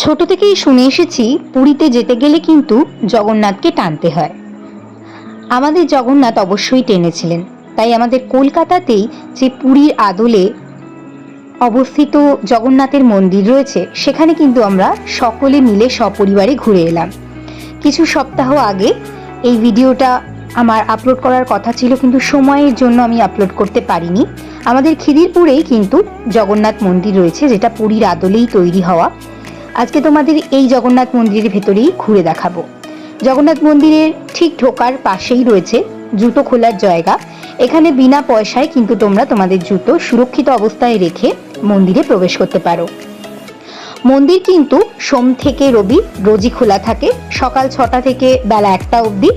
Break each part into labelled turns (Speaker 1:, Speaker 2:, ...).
Speaker 1: ছোট থেকেই শুনে এসেছি পুরীতে যেতে গেলে কিন্তু জগন্নাথকে টানতে হয়। আমাদের জগন্নাথ অবশ্যই টেনেছিলেন, তাই আমাদের কলকাতাতেই যে পুরীর আদলে অবস্থিত জগন্নাথের মন্দির রয়েছে, সেখানে কিন্তু আমরা সকলে মিলে সপরিবারে ঘুরে এলাম। কিছু সপ্তাহ আগে এই ভিডিওটা আমার আপলোড করার কথা ছিল, কিন্তু সময়ের জন্য আমি আপলোড করতে পারিনি। আমাদের খিদিরপুরেই কিন্তু জগন্নাথ মন্দির রয়েছে, যেটা পুরীর আদলেই তৈরি হওয়া। আজকে তোমাদের এই জগন্নাথ মন্দিরের ভেতরেই ঘুরে দেখাবো। জগন্নাথ মন্দিরের ঠিক ঢোকার পাশেই রয়েছে জুতো খোলার জায়গা। এখানে বিনা পয়সায় কিন্তু তোমরা তোমাদের জুতো সুরক্ষিত অবস্থায় রেখে মন্দিরে প্রবেশ করতে পারো। মন্দির কিন্তু সোম থেকে রবি রোজই খোলা থাকে। সকাল ছটা থেকে বেলা একটা অবধি,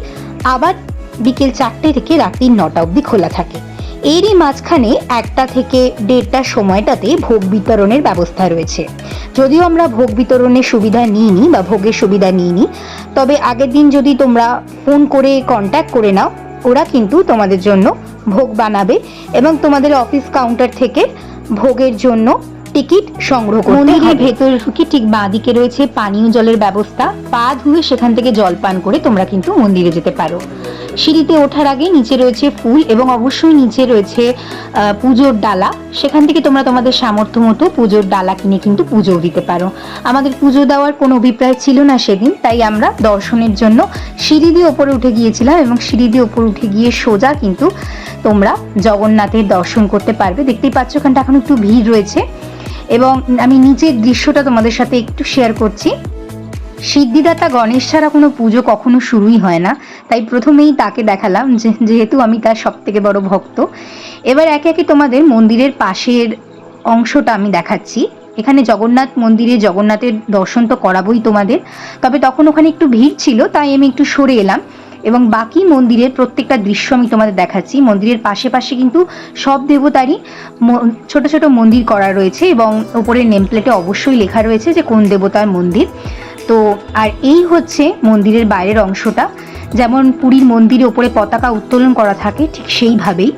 Speaker 1: আবার বিকেল চারটে থেকে রাত্রি নটা অবধি খোলা থাকে। এরই মাঝখানে একটা থেকে দেড়টা সময়টাতে ভোগ বিতরণের ব্যবস্থা রয়েছে। যদিও আমরা ভোগ বিতরণের সুবিধা নিইনি বা ভোগের সুবিধা নিইনি, তবে আগের দিন যদি তোমরা ফোন করে কন্ট্যাক্ট করে নাও, ওরা কিন্তু তোমাদের জন্য ভোগ বানাবে এবং তোমাদের অফিস কাউন্টার থেকে ভোগের জন্য টিকিট সংগ্রহ করতে মন্দিরের ভেতরে ঢুকে ঠিক বাঁদিকে রয়েছে পানীয় জলের ব্যবস্থা। পা ধুয়ে সেখান থেকে জল পান করে তোমরা কিন্তু মন্দিরে যেতে পারো। সিঁড়িতে ওঠার আগে নিচে রয়েছে ফুল এবং অবশ্যই নিচে রয়েছে পুজোর ডালা। সেখান থেকে তোমরা তোমাদের সামর্থ্য মতো পুজোর ডালা কিনে কিন্তু পুজোও দিতে পারো। আমাদের পুজো দেওয়ার কোনো অভিপ্রায় ছিল না সেদিন, তাই আমরা দর্শনের জন্য সিঁড়ি দিয়ে ওপরে উঠে গিয়েছিলাম এবং সিঁড়ি দিয়ে ওপরে উঠে গিয়ে সোজা কিন্তু তোমরা জগন্নাথের দর্শন করতে পারবে। দেখতেই পাচ্ছ ওখানটা এখন একটু ভিড় রয়েছে। এবং আমি নিচের দৃশ্যটা তোমাদের সাথে একটু শেয়ার করছি। সিদ্ধিদাতা গণেশ ছাড়া কোনো পুজো কখনো শুরুই হয় না, তাই প্রথমেই তাকে দেখালাম যেহেতু আমি তার সব থেকে বড় ভক্ত। এবার একে একে তোমাদের মন্দিরের পাশের অংশটা আমি দেখাচ্ছি। এখানে জগন্নাথ মন্দিরে জগন্নাথের দর্শন তো করাবোই তোমাদের, তবে তখন ওখানে একটু ভিড় ছিল, তাই আমি একটু সরে এলাম। এবং বাকি মন্দিরের প্রত্যেকটা দৃশ্য আমি তোমাদের দেখাচ্ছি। মন্দিরের পাশে পাশে কিন্তু সব দেবতারই ছোট ছোট মন্দির করা রয়েছে এবং উপরের নেম প্লেটে অবশ্যই লেখা রয়েছে যে কোন দেবতার মন্দির। তো, আর এই হচ্ছে মন্দিরের বাইরের অংশটা। যেমন পুরীর মন্দিরে ওপরে পতাকা উত্তোলন করা থাকে, ঠিক সেইভাবেই।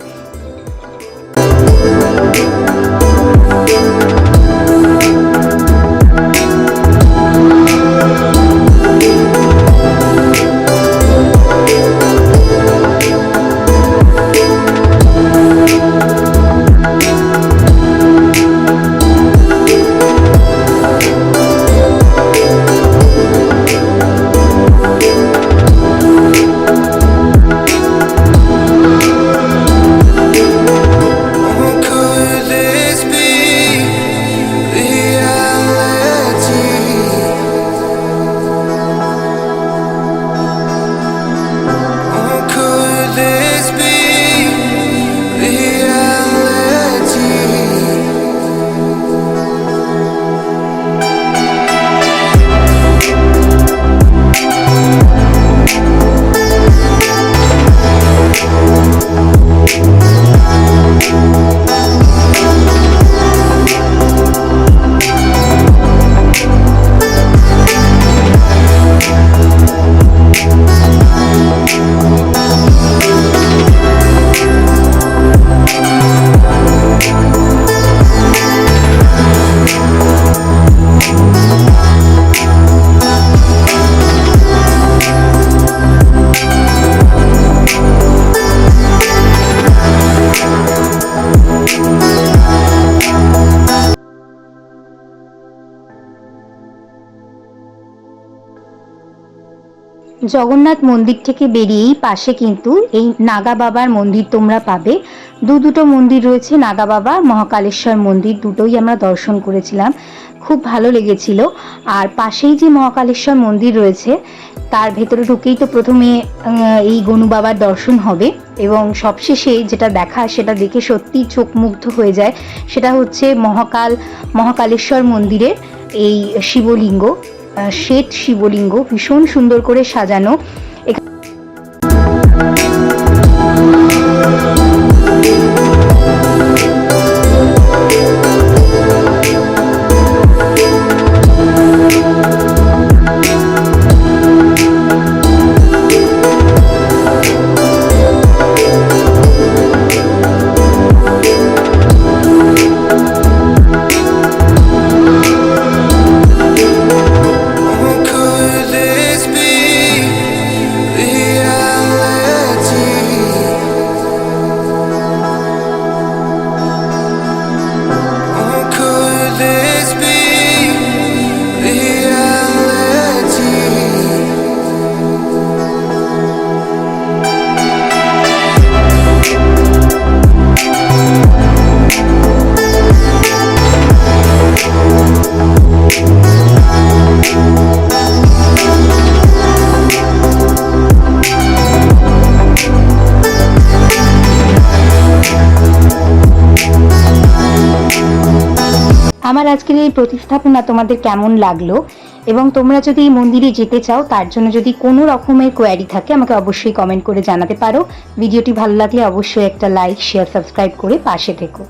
Speaker 1: জগন্নাথ মন্দির থেকে বেরিয়েই পাশে কিন্তু এই নাগা বাবার মন্দির তোমরা পাবে। দু দুটো মন্দির রয়েছে, নাগা বাবা, মহাকালেশ্বর মন্দির, দুটোই আমরা দর্শন করেছিলাম। খুব ভালো লেগেছিল। আর পাশেই যে মহাকালেশ্বর মন্দির রয়েছে, তার ভেতরে ঢুকেই তো প্রথমে এই গনু বাবার দর্শন হবে। এবং সবশেষে যেটা দেখা, সেটা দেখে সত্যি চোখ মুগ্ধ হয়ে যায়। সেটা হচ্ছে মহাকাল, মহাকালেশ্বর মন্দিরের এই শিবলিঙ্গ। শ্বেত শিবলিঙ্গ ভীষণ সুন্দর করে সাজানো। আজকের এই প্রতিস্থাপনা তোমাদের কেমন লাগল? এবং তোমরা যদি এই মন্দিরে যেতে চাও, তার জন্য যদি কোনো রকমের কোয়ারি থাকে, আমাকে অবশ্যই কমেন্ট করে জানাতে পারো। ভিডিওটি ভালো লাগলে অবশ্যই একটা লাইক শেয়ার সাবস্ক্রাইব করে পাশে থেকো।